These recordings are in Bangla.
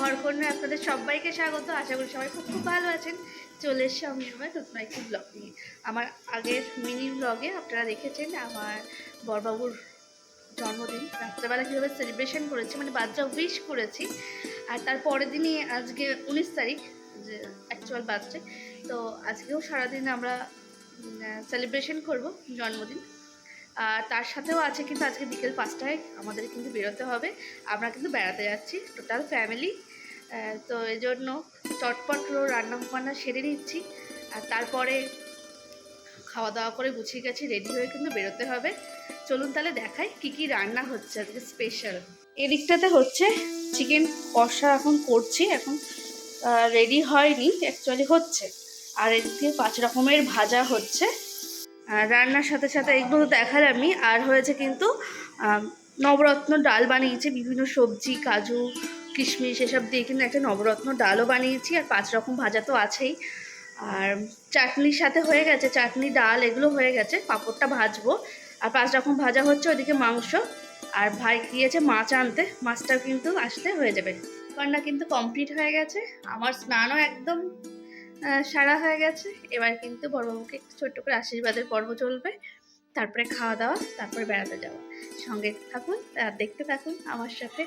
ঘরকন্যা আপনাদের সবাইকে স্বাগত। আশা করি সবাই খুব খুব ভালো আছেন। চলে এসছে আমি আমার নতুন একটি ব্লগ নিয়ে। আমার আগের মিনি ব্লগে আপনারা দেখেছেন আমার বরবাবুর জন্মদিন। রাত্রেবেলা কীভাবে সেলিব্রেশন করেছি মানে বাচ্চা উইশ করেছি। আর তার পরের দিনই আজকে উনিশ তারিখ, যে অ্যাকচুয়াল বার্থডে তো আজকেও সারাদিন আমরা সেলিব্রেশন করব জন্মদিন। আর তার সাথেও আছে কিন্তু আজকে বিকেল পাঁচটায় আমাদের কিন্তু বেরোতে হবে। আমরা কিন্তু বেড়াতে যাচ্ছি, টোটাল ফ্যামিলি। তো এই জন্য চটপট রান্না বান্না সেরে নিচ্ছি। আর তারপরে খাওয়া দাওয়া করে গুছিয়ে গেছি, রেডি হয়ে কিন্তু বেরোতে হবে। চলুন তাহলে দেখাই কি কি রান্না হচ্ছে আজকে স্পেশাল এদিকটাতে হচ্ছে চিকেন কষা এখন করছি, এখন রেডি হয়নি অ্যাকচুয়ালি হচ্ছে। আর এদিক থেকে পাঁচ রকমের ভাজা হচ্ছে। রান্নার সাথে সাথে এগুলো তো দেখালামই। আর হয়েছে কিন্তু নবরত্ন ডাল বানিয়েছি, বিভিন্ন সবজি, কাজু, কিশমিশ এসব দিয়ে কিন্তু একটা নবরত্ন ডালও বানিয়েছি, আর পাঁচ রকম ভাজা তো আছেই। আর চাটনির সাথে হয়ে গেছে, চাটনি, ডাল, এগুলো হয়ে গেছে, পাঁপড়টা ভাজবো। আর পাঁচ রকম ভাজা হচ্ছে ওইদিকে মাংস। আর ভাই গিয়েছে মাছ আনতে মাছটা কিন্তু আসতে হয়ে যাবে। রান্না কিন্তু কমপ্লিট হয়ে গেছে। আমার স্নানও একদম সারা হয়ে গেছে। এবার কিন্তু বড়বাবুকে ছোট্ট করে আশীর্বাদের পর্ব চলবে। তারপরে খাওয়া দাওয়া, তারপরে বেড়াতে যাওয়া। সঙ্গে থাকুন আর দেখতে থাকুন আমার সাথে।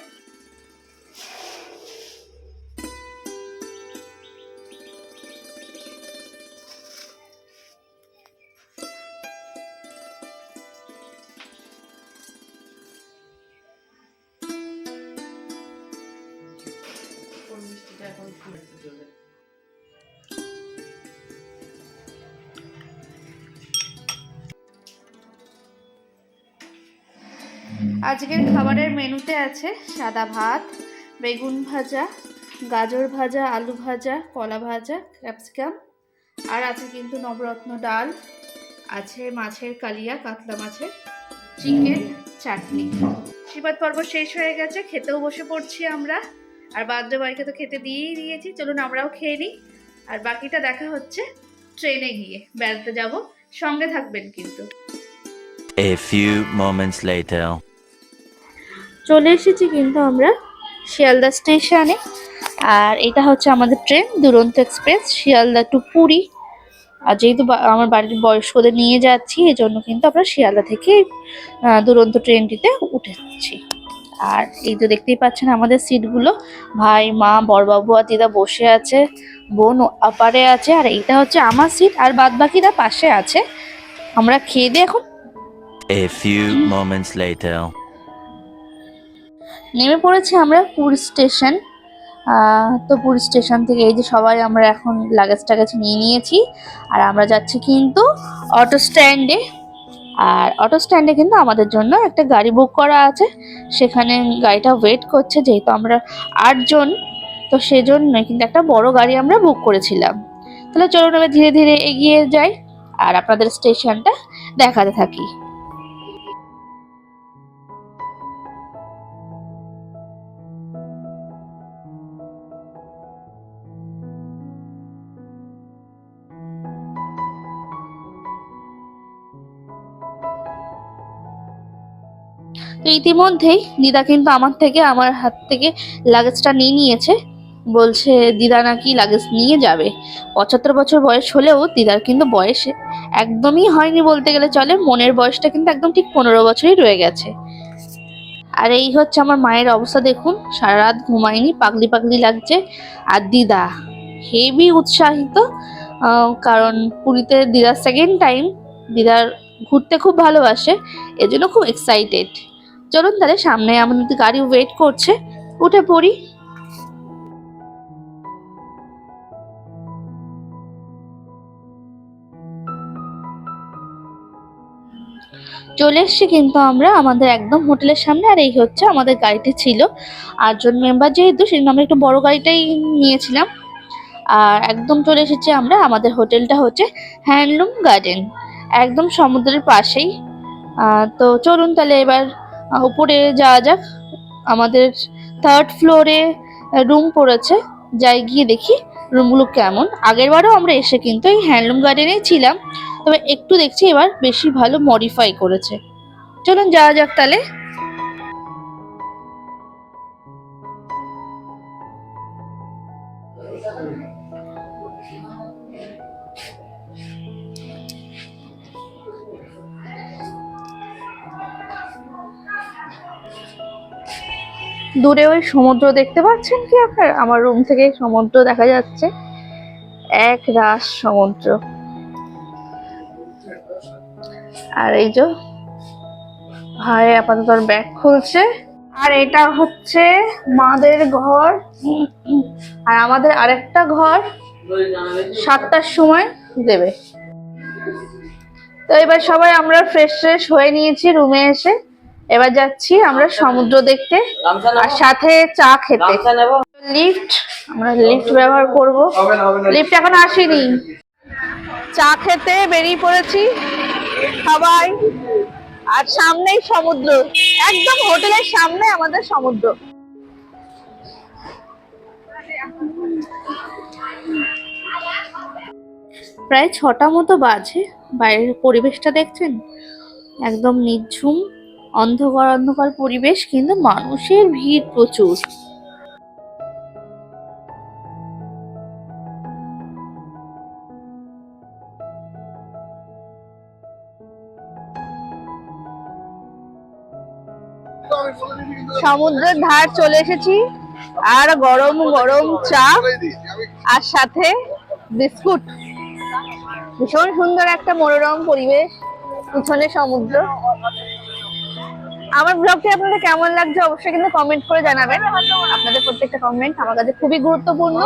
আজকের খাবারের মেনুতে আছে সাদা ভাত, বেগুন ভাজা, গাজর ভাজা, আলু ভাজা, কলা ভাজা, ক্যাপসিকাম। আর আছে কিন্তু নবরত্ন ডাল, আছে মাছের কালিয়া, কাতলা মাছের চিকেন চাটনি। আশীর্বাদ পর্ব শেষ হয়ে গেছে, খেতেও বসে পড়ছি আমরা। আর বাদ্য বাড়িকে তো খেতে দিয়েই দিয়েছি, চলুন আমরাও খেয়ে নিই। আর বাকিটা দেখা হচ্ছে ট্রেনে গিয়ে, বেড়াতে যাব। সঙ্গে থাকবেন কিন্তু। A few moments later. চলে এসেছি কিন্তু আমরা শিয়ালদা স্টেশনে। আর এটা হচ্ছে আমাদের train, Duronto express, Sealdah to Puri. আর যেহেতু আমার বাড়ির বয়স্কদের নিয়ে যাচ্ছি এই জন্য কিন্তু আমরা শিয়ালদা থেকে দুরন্ত ট্রেনটিতে উঠেছি। আর এই তো দেখতেই পাচ্ছেন আমাদের সিটগুলো। ভাই, মা বড়বাবু আর দিদা বসে আছে, বোন আপারে আছে। আর এইটা হচ্ছে আমার সিট, আর বাদ বাকিরা পাশে আছে। আমরা খেয়ে দিয়ে এখন A few moments later. নেমে পড়েছি আমরা পুরী স্টেশন। তো পুরী স্টেশন থেকে এই যে সবাই আমরা এখন লাগেজ টাগেজ নিয়ে নিয়েছি। আর আমরা যাচ্ছি কিন্তু অটো স্ট্যান্ডে আর অটো স্ট্যান্ডে কিন্তু আমাদের জন্য একটা গাড়ি বুক করা আছে। সেখানে গাড়িটা ওয়েট করছে, যেহেতু আমরা আটজন, তো সেজন্য কিন্তু একটা বড় গাড়ি আমরা বুক করেছিলাম। তাহলে চলুন আমরা ধীরে ধীরে এগিয়ে যাই, আর আপনাদের স্টেশনটা দেখাতে থাকি। তো ইতিমধ্যেই দিদা কিন্তু আমার থেকে, আমার হাত থেকে লাগেজটা নিয়ে নিয়েছে। বলছে, দিদা নাকি লাগেজ নিয়ে যাবে। পঁচাত্তর বছর বয়স হলেও দিদার কিন্তু বয়স একদমই হয়নি বলতে গেলে চলে। মনের বয়সটা কিন্তু একদম ঠিক পনেরো বছরই রয়ে গেছে। আর এই হচ্ছে আমার মায়ের অবস্থা, দেখুন। সারা রাত ঘুমায়নি, পাগলি পাগলি লাগছে। আর দিদা হেভি উৎসাহিত কারণ পুরীতে দিদার সেকেন্ড টাইম দিদার ঘুরতে খুব ভালোবাসে, এজন্য খুব এক্সাইটেড চলুন তাহলে সামনে আমাদের গাড়ি ওয়েট করছে। উঠে পড়ি। চলে এসছি কিন্তু আমরা আমাদের একদম হোটেলের সামনে, আর এই হচ্ছে আমাদের গাড়িটি ছিল। আর আটজন মেম্বার যেহেতু, সেজন্য আমরা একটু বড় গাড়িটাই নিয়েছিলাম। আর একদম চলে এসেছি আমরা, আমাদের হোটেলটা হচ্ছে হ্যান্ডলুম গার্ডেন একদম সমুদ্রের পাশেই। তো চলুন তাহলে এবার উপরে যাওয়া যাক। আমাদের থার্ড ফ্লোরে রুম পড়েছে। যাই গিয়ে দেখি রুমগুলো কেমন। আগের বারও আমরা এসে কিন্তু এই হ্যান্ডলুম গার্ডেনেই ছিলাম। তবে একটু দেখছি এবার বেশি ভালো মডিফাই করেছে। চলুন যাওয়া যাক তাহলে। দূরে ওই সমুদ্র দেখতে পাচ্ছেন কি আপনার? আমার রুম থেকে সমুদ্র দেখা যাচ্ছে। এক রাস সমুদ্র। আর এই যে, ভাই আপাতত ব্যাগ খুলছে। আর এটা হচ্ছে মাদের ঘর। আর আমাদের আরেকটা ঘর সাতটার সময় দেবে। তো এবার সবাই আমরা ফ্রেশ ফ্রেশ হয়ে নিয়েছি রুমে এসে। এবার যাচ্ছি আমরা সমুদ্র দেখতে। আর সাথে চা খেতে। লিফট আমরা লিফট ব্যবহার করব। লিফট এখন আসেনি। চা খেতে বেরিয়ে পড়েছি সবাই। আর সামনেই সমুদ্র। একদম হোটেলের সামনে আমাদের সমুদ্র। প্রায় ছটা মতো বাজে। বাইরের পরিবেশটা দেখছেন? একদম নিঝুম। অন্ধকার অন্ধকার পরিবেশ কিন্তু মানুষের ভিড় প্রচুর। সমুদ্রের ধার চলে এসেছি। আর গরম গরম চা আর সাথে বিস্কুট। ভীষণ সুন্দর একটা মনোরম পরিবেশ, পিছনে সমুদ্র। আমার ব্লগটি আপনাদের কেমন লাগছে অবশ্যই কিন্তু কমেন্ট করে জানাবেন। আপনাদের প্রত্যেকটা কমেন্ট আমার কাছে খুবই গুরুত্বপূর্ণ।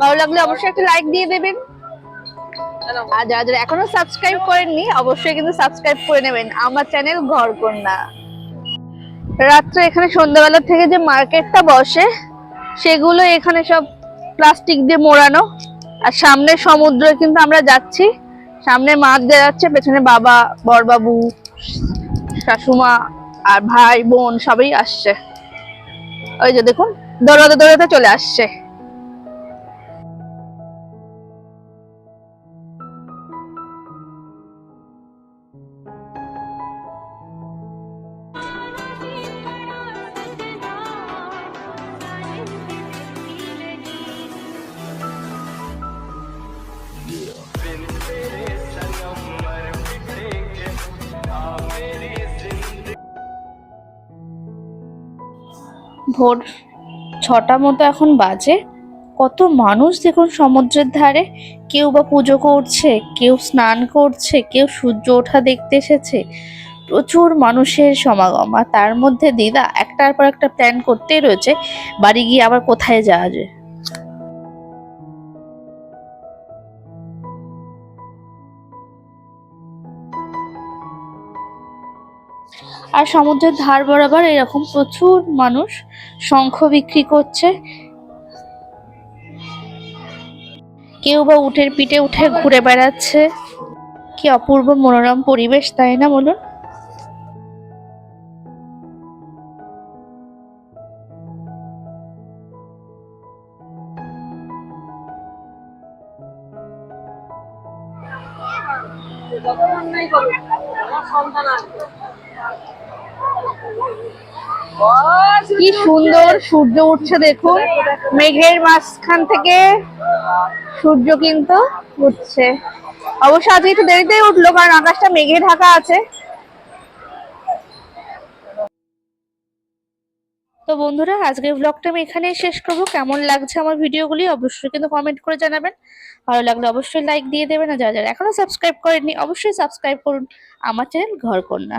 ভালো লাগলে অবশ্যই একটা লাইক দিয়ে দেবেন। আর যারা যারা এখনও সাবস্ক্রাইব করেননি, অবশ্যই কিন্তু সাবস্ক্রাইব করে নেবেন। আমার চ্যানেল ঘর কন্যা রাত্রে এখানে সন্ধ্যাবেলা থেকে যে মার্কেটটা বসে, সেগুলো এখানে সব প্লাস্টিক দিয়ে মোড়ানো। আর সামনে সমুদ্রে কিন্তু আমরা যাচ্ছি। সামনে মাছ দেওয়া যাচ্ছে পেছনে বাবা বরবাবু শাশুমা আর ভাই বোন সবাই আসছে। ওই যে দেখুন দৌড়াতে দৌড়াতে চলে আসছে। ভোর ছটা মতো এখন বাজে। কত মানুষ দেখুন সমুদ্রের ধারে। কেউ বা পুজো করছে, কেউ স্নান করছে, কেউ সূর্য ওঠা দেখতে এসেছে। প্রচুর মানুষের সমাগম। আর তার মধ্যে দিদা একটার পর একটা প্ল্যান করতেই রয়েছে, বাড়ি গিয়ে আবার কোথায় যাওয়া যায়। আর সমুদ্রের ধার বরাবর এরকম প্রচুর মানুষ শঙ্খ বিক্রি করছে। কেউ বা উঠের পিঠে উঠে ঘুরে বেড়াচ্ছে। কি অপূর্ব মনোরম পরিবেশ, তাই না বলুন? কি সুন্দর সূর্য উঠছে, দেখুন। মেঘের মাঝখান থেকে সূর্য কিন্তু উঠছে। অবশ্য আজকে একটু দেরিতেই উঠল, কারণ আকাশটা মেঘে ঢাকা আছে। তো বন্ধুরা, আজকের ব্লগটা আমি এখানেই শেষ করব। কেমন লাগছে আমার ভিডিওগুলি অবশ্যই কিন্তু কমেন্ট করে জানাবেন। ভালো লাগলে অবশ্যই লাইক দিয়ে দেবেন। আর যারা যারা এখনও সাবস্ক্রাইব করেননি, অবশ্যই সাবস্ক্রাইব করুন। আমার চ্যানেল ঘর কন্যা